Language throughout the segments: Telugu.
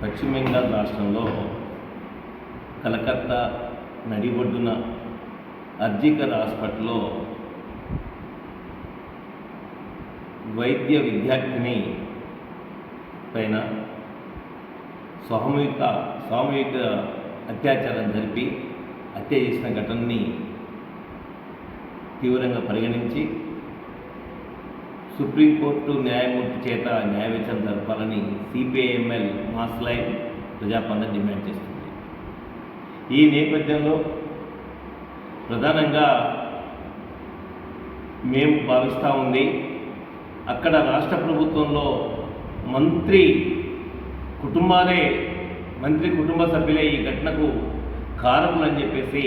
పశ్చిమ బెంగాల్ రాష్ట్రంలో కలకత్తా నడిబొడ్డున అర్జికర్ హాస్పిటల్లో వైద్య విద్యార్థిని పైన సామూహిక సామూహిక అత్యాచారం జరిపి హత్య చేసిన ఘటనని తీవ్రంగా పరిగణించి సుప్రీంకోర్టు న్యాయమూర్తి చేత న్యాయ విచారణ జరపాలని C P I M L mass line Prajapantha demand చేస్తుంది. ఈ నేపథ్యంలో ప్రధానంగా మేము భావిస్తూ ఉంది అక్కడ రాష్ట్ర ప్రభుత్వంలో మంత్రి కుటుంబాలే మంత్రి కుటుంబ సభ్యులే ఈ ఘటనకు కారకులు అని చెప్పేసి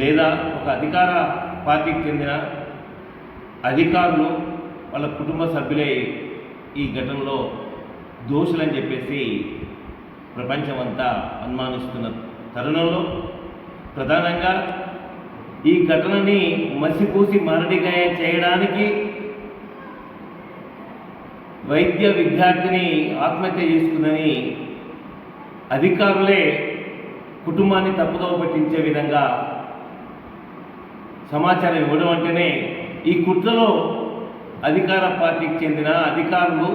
లేదా ఒక అధికార పార్టీకి చెందిన అధికారులు వాళ్ళ కుటుంబ సభ్యులే ఈ ఘటనలో దోషులని చెప్పేసి ప్రపంచమంతా అనుమానిస్తున్న తరుణంలో ప్రధానంగా ఈ ఘటనని మసిపూసి మరడిగా చేయడానికి వైద్య విద్యార్థిని ఆత్మహత్య చేసుకుందని అధికారులే కుటుంబాన్ని తప్పుదోవ పట్టించే విధంగా సమాచారం ఇవ్వడం అంటేనే ఈ కుట్రలో అధికార పార్టీకి చెందిన అధికారులు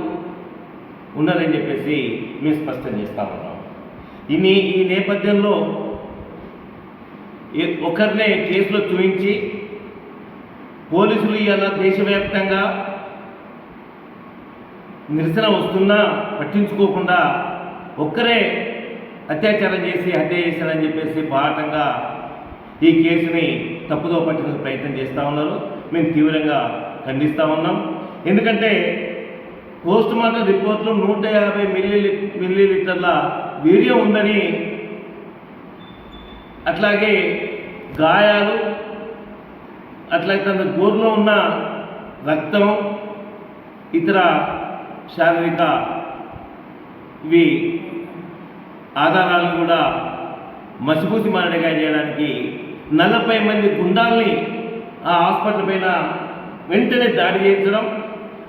ఉన్నారని చెప్పేసి మేము స్పష్టం చేస్తూ ఉన్నాం. ఇన్ని ఈ నేపథ్యంలో ఏ- ఒకరినే కేసులో చూపించి పోలీసులు ఇవాళ దేశవ్యాప్తంగా నిరసన వస్తున్నా పట్టించుకోకుండా ఒక్కరే అత్యాచారం చేసి హత్య చేశారని చెప్పేసి బాటంగా ఈ కేసుని తప్పుదో పట్టిన ప్రయత్నం చేస్తూ ఉన్నారు. మేము తీవ్రంగా ఖండిస్తూ ఉన్నాం. ఎందుకంటే పోస్ట్ మార్టం రిపోర్ట్లో నూట యాభై మిల్లీ మిల్లీ లీటర్ల వీర్యం ఉందని అట్లాగే గాయాలు అట్లాగే తన గోరులో ఉన్న రక్తం ఇతర శారీరక ఇవి ఆధారాలను కూడా మసిపూసి మారడిగా చేయడానికి నలభై మంది గుండాల్ని ఆ హాస్పిటల్ పైన వెంటనే దాడి చేయించడం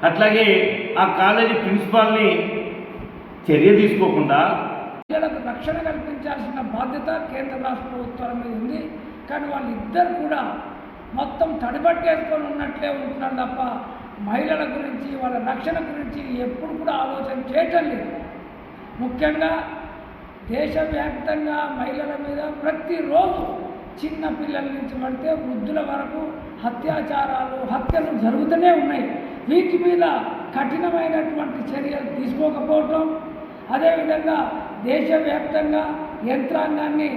అట్లాగే ఆ కాలేజీ ప్రిన్సిపాల్ని చర్య తీసుకోకుండా పిల్లలకు రక్షణ కల్పించాల్సిన బాధ్యత కేంద్ర రాష్ట్ర ప్రభుత్వాల మీద ఉంది. కానీ వాళ్ళిద్దరు కూడా మొత్తం తడిపట్టేసుకొని ఉన్నట్లే ఉంటున్నారు తప్ప మహిళల గురించి వాళ్ళ రక్షణ గురించి ఎప్పుడు కూడా ఆలోచన చేయటం లేదు. ముఖ్యంగా దేశవ్యాప్తంగా మహిళల మీద ప్రతిరోజు చిన్న పిల్లల నుంచి పడితే వృద్ధుల వరకు అత్యాచారాలు హత్యలు జరుగుతూనే ఉన్నాయి. వీటి మీద కఠినమైనటువంటి చర్యలు తీసుకోకపోవటం అదేవిధంగా దేశవ్యాప్తంగా యంత్రాంగాన్ని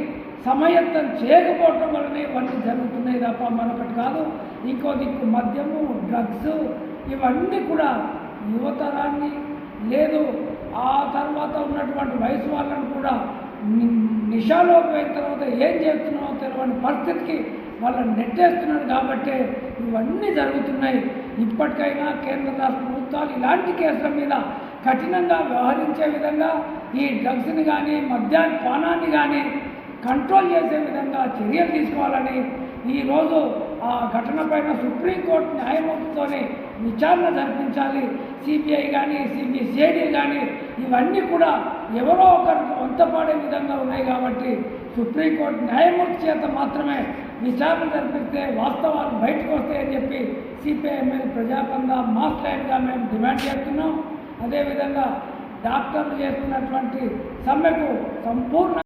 సమయత్తం చేయకపోవటం వలన ఇవన్నీ జరుగుతున్నాయి తప్ప మరొకటి కాదు. ఇంకో దిక్కు మద్యము డ్రగ్స్ ఇవన్నీ కూడా యువతరాన్ని లేదు ఆ తర్వాత ఉన్నటువంటి వయసు వాళ్ళను కూడా నిషాలోకి అయిన తర్వాత ఏం చేస్తున్నావో తెలియని పరిస్థితికి వాళ్ళని నెట్టేస్తున్నారు కాబట్టి ఇవన్నీ జరుగుతున్నాయి. ఇప్పటికైనా కేంద్ర రాష్ట్ర ప్రభుత్వాలు ఇలాంటి కేసుల మీద కఠినంగా వ్యవహరించే విధంగా ఈ డ్రగ్స్ని కానీ మద్యాన్ని పానాన్ని కానీ కంట్రోల్ చేసే విధంగా చర్యలు తీసుకోవాలని ఈరోజు ఆ ఘటన పైన సుప్రీంకోర్టు న్యాయమూర్తితోనే విచారణ జరిపించాలి. సిబిఐ కానీ సిబిసిఐడి కానీ ఇవన్నీ కూడా ఎవరో ఒకరు వంతపాడే విధంగా ఉన్నాయి కాబట్టి సుప్రీంకోర్టు న్యాయమూర్తి చేత మాత్రమే విచారణ జరిపిస్తే వాస్తవాలు బయటకు వస్తాయని చెప్పి సిపిఐఎంఎల్ ప్రజాపంగా మాస్ లైన్గా మేము డిమాండ్ చేస్తున్నాం. అదేవిధంగా డాక్టర్లు చేస్తున్నటువంటి సమ్మెకు సంపూర్ణ